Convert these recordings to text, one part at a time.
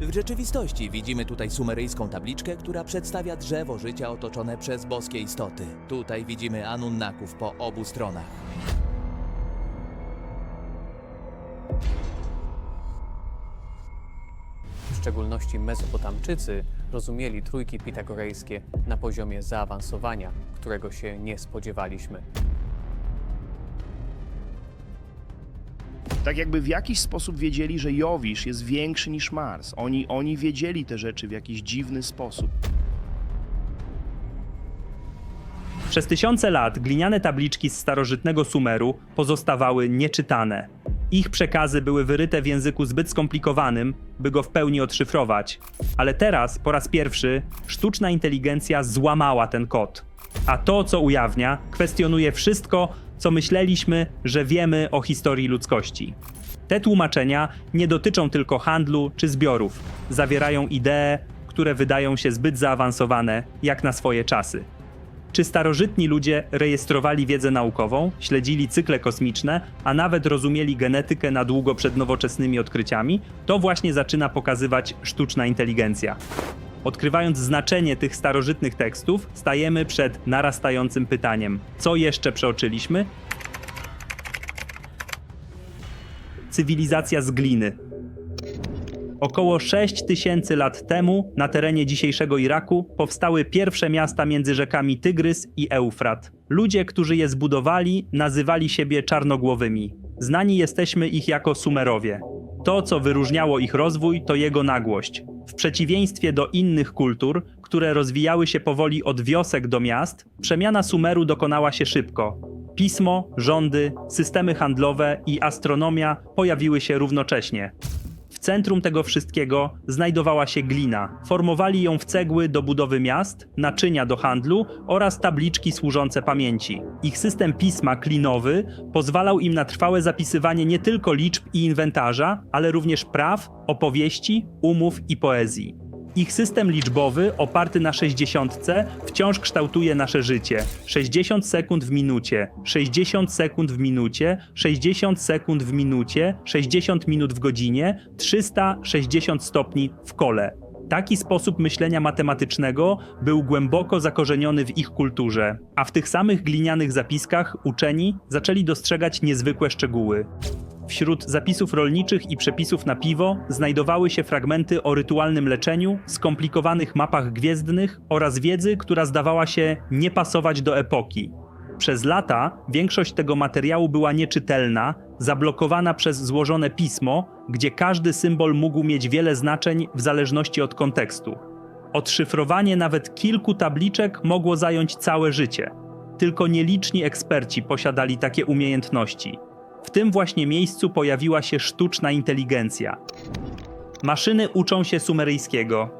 W rzeczywistości widzimy tutaj sumeryjską tabliczkę, która przedstawia drzewo życia otoczone przez boskie istoty. Tutaj widzimy Anunnaków po obu stronach. W szczególności Mezopotamczycy rozumieli trójki pitagorejskie na poziomie zaawansowania, którego się nie spodziewaliśmy. Tak jakby w jakiś sposób wiedzieli, że Jowisz jest większy niż Mars. Oni, oni wiedzieli te rzeczy w jakiś dziwny sposób. Przez tysiące lat gliniane tabliczki z starożytnego Sumeru pozostawały nieczytane. Ich przekazy były wyryte w języku zbyt skomplikowanym, by go w pełni odszyfrować. Ale teraz, po raz pierwszy, sztuczna inteligencja złamała ten kod. A to, co ujawnia, kwestionuje wszystko, co myśleliśmy, że wiemy o historii ludzkości. Te tłumaczenia nie dotyczą tylko handlu czy zbiorów. Zawierają idee, które wydają się zbyt zaawansowane, jak na swoje czasy. Czy starożytni ludzie rejestrowali wiedzę naukową, śledzili cykle kosmiczne, a nawet rozumieli genetykę na długo przed nowoczesnymi odkryciami? To właśnie zaczyna pokazywać sztuczna inteligencja. Odkrywając znaczenie tych starożytnych tekstów, stajemy przed narastającym pytaniem: co jeszcze przeoczyliśmy? Cywilizacja z gliny. Około 6 tysięcy lat temu na terenie dzisiejszego Iraku powstały pierwsze miasta między rzekami Tygrys i Eufrat. Ludzie, którzy je zbudowali, nazywali siebie czarnogłowymi. Znani jesteśmy ich jako Sumerowie. To, co wyróżniało ich rozwój, to jego nagłość. W przeciwieństwie do innych kultur, które rozwijały się powoli od wiosek do miast, przemiana Sumeru dokonała się szybko. Pismo, rządy, systemy handlowe i astronomia pojawiły się równocześnie. Centrum tego wszystkiego znajdowała się glina. Formowali ją w cegły do budowy miast, naczynia do handlu oraz tabliczki służące pamięci. Ich system pisma klinowy pozwalał im na trwałe zapisywanie nie tylko liczb i inwentarza, ale również praw, opowieści, umów i poezji. Ich system liczbowy, oparty na 60, wciąż kształtuje nasze życie. 60 sekund w minucie, 60 sekund w minucie, 60 sekund w minucie, 60 minut w godzinie, 360 stopni w kole. Taki sposób myślenia matematycznego był głęboko zakorzeniony w ich kulturze, a w tych samych glinianych zapiskach uczeni zaczęli dostrzegać niezwykłe szczegóły. Wśród zapisów rolniczych i przepisów na piwo znajdowały się fragmenty o rytualnym leczeniu, skomplikowanych mapach gwiezdnych oraz wiedzy, która zdawała się nie pasować do epoki. Przez lata większość tego materiału była nieczytelna, zablokowana przez złożone pismo, gdzie każdy symbol mógł mieć wiele znaczeń w zależności od kontekstu. Odszyfrowanie nawet kilku tabliczek mogło zająć całe życie. Tylko nieliczni eksperci posiadali takie umiejętności. W tym właśnie miejscu pojawiła się sztuczna inteligencja. Maszyny uczą się sumeryjskiego.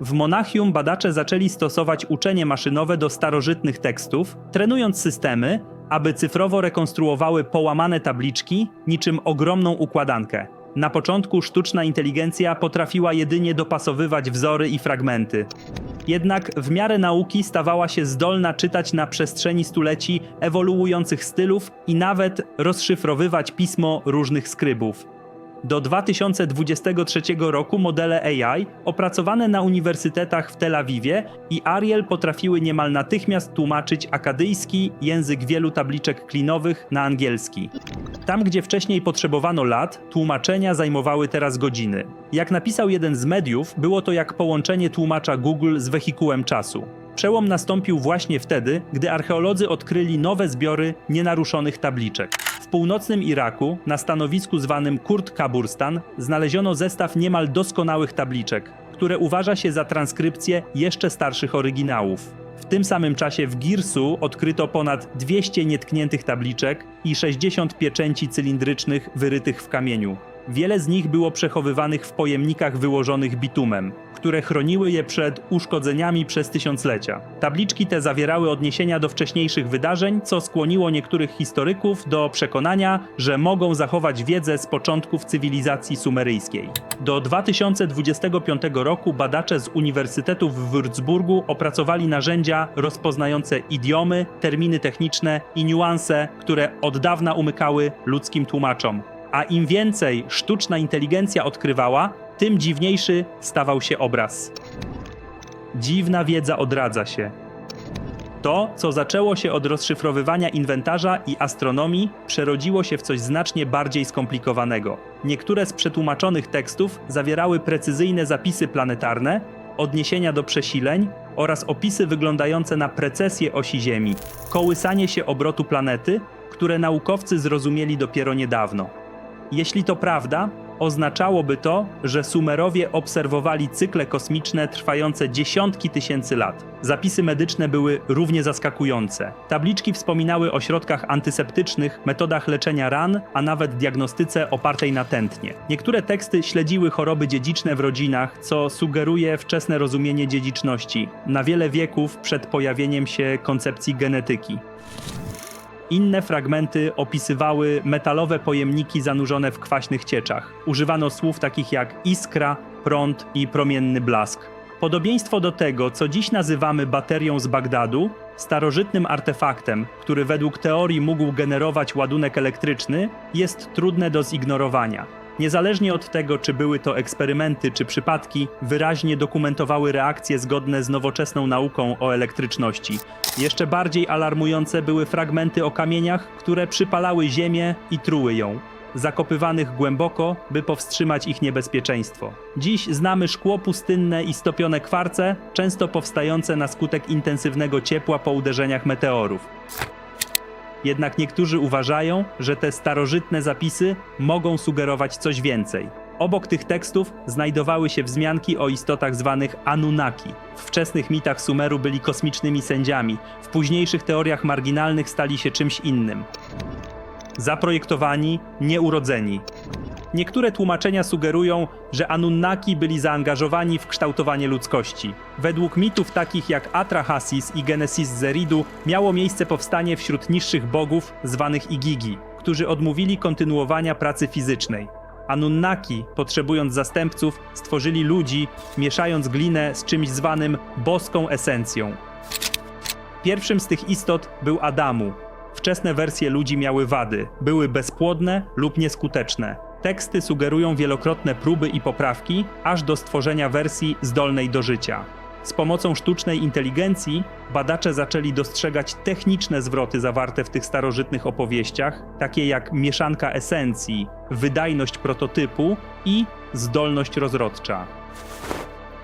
W Monachium badacze zaczęli stosować uczenie maszynowe do starożytnych tekstów, trenując systemy, aby cyfrowo rekonstruowały połamane tabliczki niczym ogromną układankę. Na początku sztuczna inteligencja potrafiła jedynie dopasowywać wzory i fragmenty. Jednak w miarę nauki stawała się zdolna czytać na przestrzeni stuleci ewoluujących stylów i nawet rozszyfrowywać pismo różnych skrybów. Do 2023 roku modele AI opracowane na uniwersytetach w Tel Awiwie i Ariel potrafiły niemal natychmiast tłumaczyć akadyjski język wielu tabliczek klinowych na angielski. Tam, gdzie wcześniej potrzebowano lat, tłumaczenia zajmowały teraz godziny. Jak napisał jeden z mediów, było to jak połączenie tłumacza Google z wehikułem czasu. Przełom nastąpił właśnie wtedy, gdy archeolodzy odkryli nowe zbiory nienaruszonych tabliczek. W północnym Iraku, na stanowisku zwanym Kurt Kaburstan, znaleziono zestaw niemal doskonałych tabliczek, które uważa się za transkrypcję jeszcze starszych oryginałów. W tym samym czasie w Girsu odkryto ponad 200 nietkniętych tabliczek i 60 pieczęci cylindrycznych wyrytych w kamieniu. Wiele z nich było przechowywanych w pojemnikach wyłożonych bitumem, które chroniły je przed uszkodzeniami przez tysiąclecia. Tabliczki te zawierały odniesienia do wcześniejszych wydarzeń, co skłoniło niektórych historyków do przekonania, że mogą zachować wiedzę z początków cywilizacji sumeryjskiej. Do 2025 roku badacze z Uniwersytetu w Würzburgu opracowali narzędzia rozpoznające idiomy, terminy techniczne i niuanse, które od dawna umykały ludzkim tłumaczom. A im więcej sztuczna inteligencja odkrywała, tym dziwniejszy stawał się obraz. Dziwna wiedza odradza się. To, co zaczęło się od rozszyfrowywania inwentarza i astronomii, przerodziło się w coś znacznie bardziej skomplikowanego. Niektóre z przetłumaczonych tekstów zawierały precyzyjne zapisy planetarne, odniesienia do przesileń oraz opisy wyglądające na precesję osi Ziemi, kołysanie się obrotu planety, które naukowcy zrozumieli dopiero niedawno. Jeśli to prawda, oznaczałoby to, że Sumerowie obserwowali cykle kosmiczne trwające dziesiątki tysięcy lat. Zapisy medyczne były równie zaskakujące. Tabliczki wspominały o środkach antyseptycznych, metodach leczenia ran, a nawet diagnostyce opartej na tętnie. Niektóre teksty śledziły choroby dziedziczne w rodzinach, co sugeruje wczesne rozumienie dziedziczności, na wiele wieków przed pojawieniem się koncepcji genetyki. Inne fragmenty opisywały metalowe pojemniki zanurzone w kwaśnych cieczach. Używano słów takich jak iskra, prąd i promienny blask. Podobieństwo do tego, co dziś nazywamy baterią z Bagdadu, starożytnym artefaktem, który według teorii mógł generować ładunek elektryczny, jest trudne do zignorowania. Niezależnie od tego, czy były to eksperymenty czy przypadki, wyraźnie dokumentowały reakcje zgodne z nowoczesną nauką o elektryczności. Jeszcze bardziej alarmujące były fragmenty o kamieniach, które przypalały ziemię i truły ją, zakopywanych głęboko, by powstrzymać ich niebezpieczeństwo. Dziś znamy szkło pustynne i stopione kwarce, często powstające na skutek intensywnego ciepła po uderzeniach meteorów. Jednak niektórzy uważają, że te starożytne zapisy mogą sugerować coś więcej. Obok tych tekstów znajdowały się wzmianki o istotach zwanych Anunnaki. W wczesnych mitach Sumeru byli kosmicznymi sędziami, w późniejszych teoriach marginalnych stali się czymś innym. Zaprojektowani, nieurodzeni. Niektóre tłumaczenia sugerują, że Anunnaki byli zaangażowani w kształtowanie ludzkości. Według mitów takich jak Atrahasis i Genesis Zeridu miało miejsce powstanie wśród niższych bogów zwanych Igigi, którzy odmówili kontynuowania pracy fizycznej. Anunnaki, potrzebując zastępców, stworzyli ludzi, mieszając glinę z czymś zwanym boską esencją. Pierwszym z tych istot był Adamu. Wczesne wersje ludzi miały wady, były bezpłodne lub nieskuteczne. Teksty sugerują wielokrotne próby i poprawki, aż do stworzenia wersji zdolnej do życia. Z pomocą sztucznej inteligencji badacze zaczęli dostrzegać techniczne zwroty zawarte w tych starożytnych opowieściach, takie jak mieszanka esencji, wydajność prototypu i zdolność rozrodcza.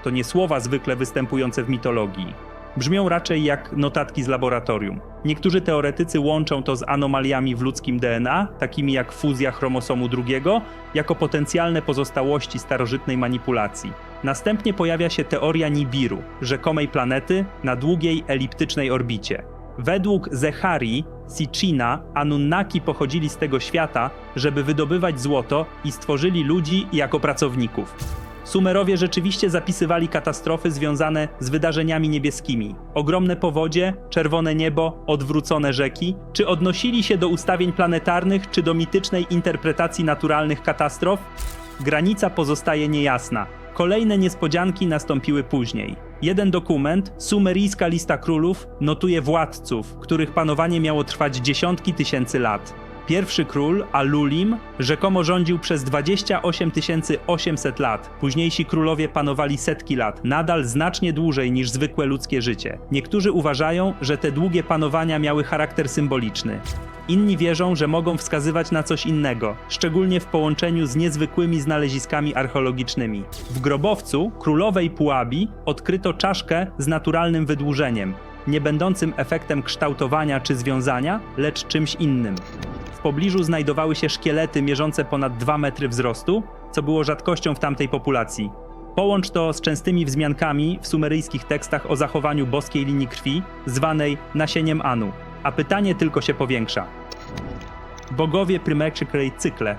To nie słowa zwykle występujące w mitologii. Brzmią raczej jak notatki z laboratorium. Niektórzy teoretycy łączą to z anomaliami w ludzkim DNA, takimi jak fuzja chromosomu drugiego, jako potencjalne pozostałości starożytnej manipulacji. Następnie pojawia się teoria Nibiru, rzekomej planety na długiej eliptycznej orbicie. Według Zechari, Sitchina, Anunnaki pochodzili z tego świata, żeby wydobywać złoto i stworzyli ludzi jako pracowników. Sumerowie rzeczywiście zapisywali katastrofy związane z wydarzeniami niebieskimi. Ogromne powodzie, czerwone niebo, odwrócone rzeki, czy odnosili się do ustawień planetarnych, czy do mitycznej interpretacji naturalnych katastrof? Granica pozostaje niejasna. Kolejne niespodzianki nastąpiły później. Jeden dokument, sumeryjska lista królów, notuje władców, których panowanie miało trwać dziesiątki tysięcy lat. Pierwszy król, Alulim, rzekomo rządził przez 28 800 lat. Późniejsi królowie panowali setki lat, nadal znacznie dłużej niż zwykłe ludzkie życie. Niektórzy uważają, że te długie panowania miały charakter symboliczny. Inni wierzą, że mogą wskazywać na coś innego, szczególnie w połączeniu z niezwykłymi znaleziskami archeologicznymi. W grobowcu królowej Puabi odkryto czaszkę z naturalnym wydłużeniem, nie będącym efektem kształtowania czy związania, lecz czymś innym. Pobliżu znajdowały się szkielety mierzące ponad 2 metry wzrostu, co było rzadkością w tamtej populacji. Połącz to z częstymi wzmiankami w sumeryjskich tekstach o zachowaniu boskiej linii krwi, zwanej nasieniem Anu, a pytanie tylko się powiększa. Bogowie Prymekrzykrej cykle.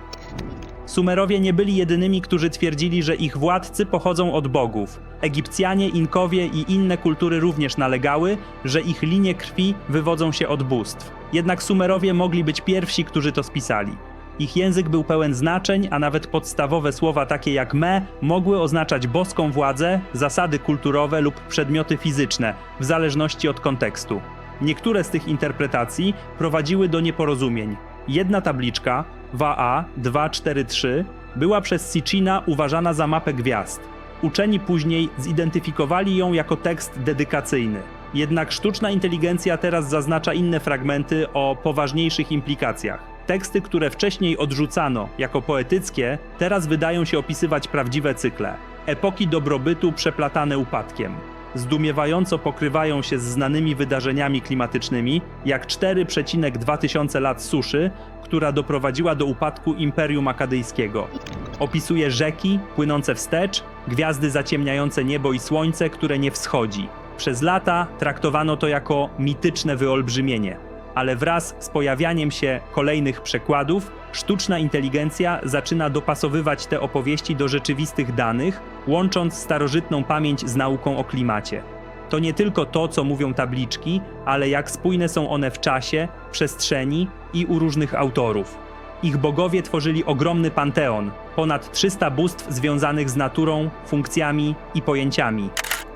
Sumerowie nie byli jedynymi, którzy twierdzili, że ich władcy pochodzą od bogów. Egipcjanie, Inkowie i inne kultury również nalegały, że ich linie krwi wywodzą się od bóstw. Jednak Sumerowie mogli być pierwsi, którzy to spisali. Ich język był pełen znaczeń, a nawet podstawowe słowa takie jak me mogły oznaczać boską władzę, zasady kulturowe lub przedmioty fizyczne, w zależności od kontekstu. Niektóre z tych interpretacji prowadziły do nieporozumień. Jedna tabliczka, WA 243, była przez Sitchina uważana za mapę gwiazd. Uczeni później zidentyfikowali ją jako tekst dedykacyjny. Jednak sztuczna inteligencja teraz zaznacza inne fragmenty o poważniejszych implikacjach. Teksty, które wcześniej odrzucano jako poetyckie, teraz wydają się opisywać prawdziwe cykle. Epoki dobrobytu przeplatane upadkiem. Zdumiewająco pokrywają się z znanymi wydarzeniami klimatycznymi, jak 4,2 tysiące lat suszy, która doprowadziła do upadku Imperium Akadyjskiego. Opisuje rzeki płynące wstecz, gwiazdy zaciemniające niebo i słońce, które nie wschodzi. Przez lata traktowano to jako mityczne wyolbrzymienie, ale wraz z pojawianiem się kolejnych przekładów, sztuczna inteligencja zaczyna dopasowywać te opowieści do rzeczywistych danych, łącząc starożytną pamięć z nauką o klimacie. To nie tylko to, co mówią tabliczki, ale jak spójne są one w czasie, przestrzeni i u różnych autorów. Ich bogowie tworzyli ogromny panteon, ponad 300 bóstw związanych z naturą, funkcjami i pojęciami.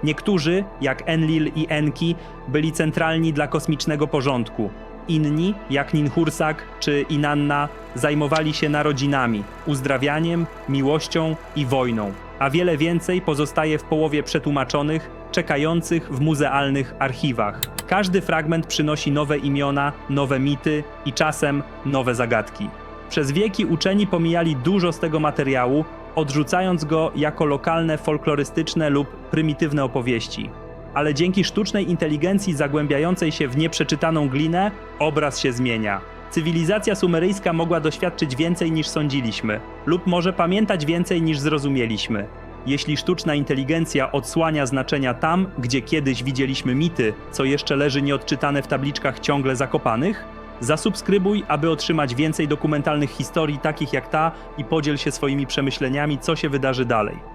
Niektórzy, jak Enlil i Enki, byli centralni dla kosmicznego porządku. Inni, jak Ninhursak czy Inanna, zajmowali się narodzinami, uzdrawianiem, miłością i wojną. A wiele więcej pozostaje w połowie przetłumaczonych, czekających w muzealnych archiwach. Każdy fragment przynosi nowe imiona, nowe mity i czasem nowe zagadki. Przez wieki uczeni pomijali dużo z tego materiału, odrzucając go jako lokalne folklorystyczne lub prymitywne opowieści. Ale dzięki sztucznej inteligencji zagłębiającej się w nieprzeczytaną glinę, obraz się zmienia. Cywilizacja sumeryjska mogła doświadczyć więcej niż sądziliśmy, lub może pamiętać więcej niż zrozumieliśmy. Jeśli sztuczna inteligencja odsłania znaczenia tam, gdzie kiedyś widzieliśmy mity, co jeszcze leży nieodczytane w tabliczkach ciągle zakopanych, zasubskrybuj, aby otrzymać więcej dokumentalnych historii takich jak ta i podziel się swoimi przemyśleniami, co się wydarzy dalej.